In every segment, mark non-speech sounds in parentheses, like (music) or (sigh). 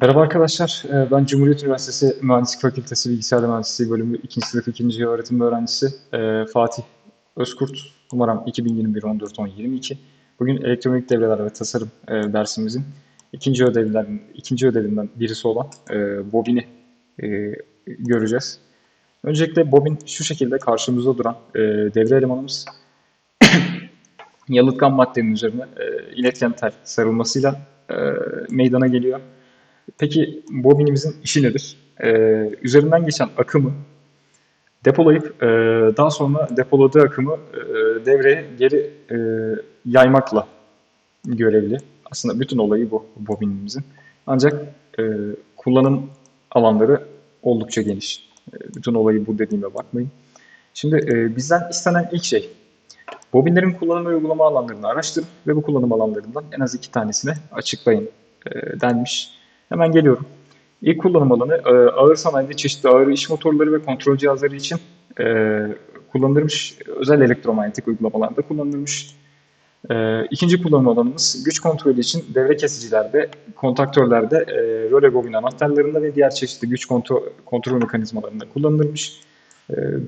Merhaba arkadaşlar, Ee, ben Cumhuriyet Üniversitesi Mühendislik Fakültesi Bilgisayar Mühendisliği bölümü 2. sınıf 2. öğretim öğrencisi ee, Fatih Özkurt. Numaram 2021 14 10 22. Bugün elektronik devreler ve tasarım ee, dersimizin ikinci ödevlerin ikinci ödevinden birisi olan ee, bobini ee, göreceğiz. Öncelikle bobin şu şekilde karşımızda duran devre elemanımız (coughs) yalıtkan maddenin üzerine iletken tel sarılmasıyla meydana geliyor. Peki bobinimizin işi nedir? Ee, üzerinden geçen akımı depolayıp e, daha sonra depoladığı akımı e, devreye geri e, yaymakla görevli. Aslında bütün olayı bu bobinimizin. Ancak e, kullanım alanları oldukça geniş. E, bütün olayı bu dediğime bakmayın. Şimdi e, bizden istenen ilk şey bobinlerin kullanım ve uygulama alanlarını araştırın ve bu kullanım alanlarından en az iki tanesini açıklayın e, denmiş. Hemen geliyorum. İlk kullanım alanı e, ağır sanayide çeşitli ağır iş motorları ve kontrol cihazları için e, kullanılmış özel elektromanyetik uygulamalarda kullanılmış. E, ikinci kullanım alanımız güç kontrolü için devre kesicilerde, kontaktörlerde, röle bobin anahtarlarında ve diğer çeşitli güç kontrol, kontrol mekanizmalarında kullanılmış.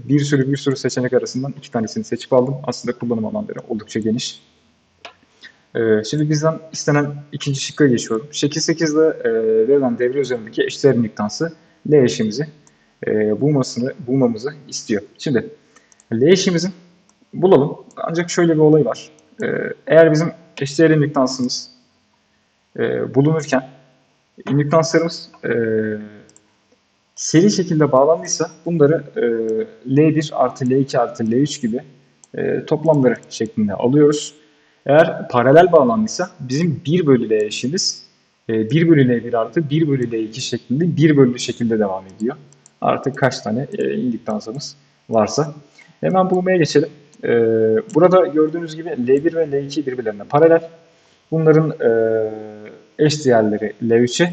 Bir sürü bir sürü seçenek arasından iki tanesini seçip aldım. Aslında kullanım alanları oldukça geniş. Ee, şimdi bizden istenen ikinci şıkka geçiyorum. Şekil 8'de e, verilen devre üzerindeki eşdeğer miktansı L eşimizi e, bulmasını, bulmamızı istiyor. Şimdi L eşimizin bulalım. Ancak şöyle bir olay var. E, eğer bizim eşdeğer miktansımız e, bulunurken miktanslarımız e, seri şekilde bağlandıysa bunları e, L1 artı L2 artı L3 gibi e, toplamları şeklinde alıyoruz. Eğer paralel bağlandıysa bizim 1 bölü L eşimiz 1 bölü L1 artı 1 bölü L2 şeklinde 1 bölü şekilde devam ediyor. Artık kaç tane e, indüktansımız varsa. Hemen bulmaya geçelim. E, burada gördüğünüz gibi L1 ve L2 birbirlerine paralel. Bunların e, eş değerleri L3'e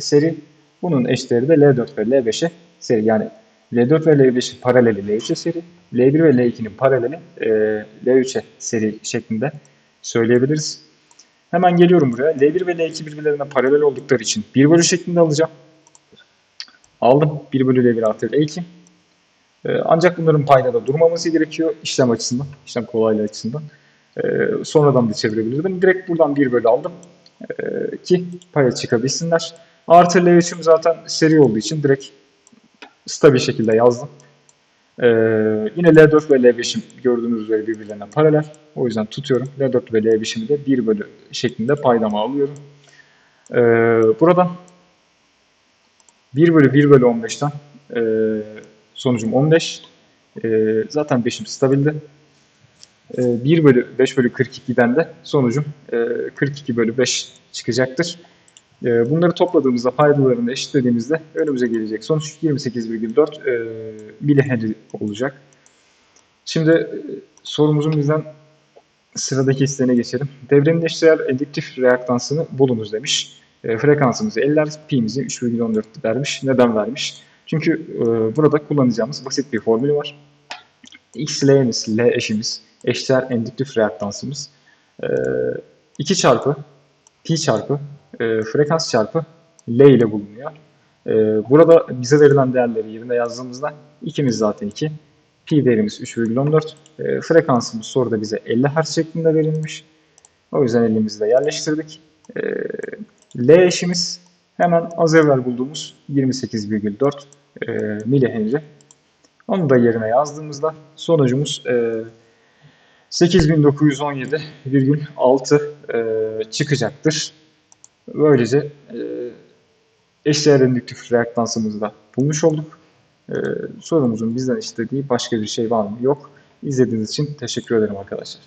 seri. Bunun eşdeğeri de L4 ve L5'e seri. Yani L4 ve L5'in paraleli L3'e seri. L1 ve L2'nin paraleli L3'e seri şeklinde söyleyebiliriz. Hemen geliyorum buraya. L1 ve L2 birbirlerine paralel oldukları için 1 bölü şeklinde alacağım. Aldım. 1 bölü L1 artı L2. Ee, ancak bunların paydada durmaması gerekiyor işlem açısından, işlem kolaylığı açısından. Ee, sonradan da çevirebilirdim. Direkt buradan 1 bölü aldım ee, ki paya çıkabilsinler. Artı L3'üm zaten seri olduğu için direkt stabil şekilde yazdım. Ee, yine L4 ve L5'im gördüğünüz üzere birbirlerine paralel. O yüzden tutuyorum. L4 ve L5'imi de 1 bölü şeklinde paydama alıyorum. Ee, buradan 1 bölü 1 bölü 15'ten e, sonucum 15. E, zaten 5'im stabildi. E, 1 bölü 5 bölü 42'den de sonucum e, 42 bölü 5 çıkacaktır. E, bunları topladığımızda paydalarını eşitlediğimizde önümüze gelecek sonuç 28,4 e, milihenry olacak. Şimdi e, sorumuzun bizden sıradaki isteğine geçelim. Devrenin eşdeğer endüktif reaktansını bulunuz demiş. E, frekansımızı 50 pi'mizi 3,14 vermiş. Neden vermiş? Çünkü e, burada kullanacağımız basit bir formülü var. X L eşimiz, eşdeğer endüktif reaktansımız e, 2 çarpı pi çarpı e, frekans çarpı L ile bulunuyor. E, burada bize verilen değerleri yerine yazdığımızda ikimiz zaten 2. Pi değerimiz 3,14. E, frekansımız soruda bize 50 Hz şeklinde verilmiş. O yüzden elimizi de yerleştirdik. E, L eşimiz hemen az evvel bulduğumuz 28,4 e, milihenry. Onu da yerine yazdığımızda sonucumuz e, 8917,6 e, çıkacaktır. Böylece e, eşdeğer endüktif reaktansımızı da bulmuş olduk. E, sorumuzun bizden istediği başka bir şey var mı? Yok. İzlediğiniz için teşekkür ederim arkadaşlar.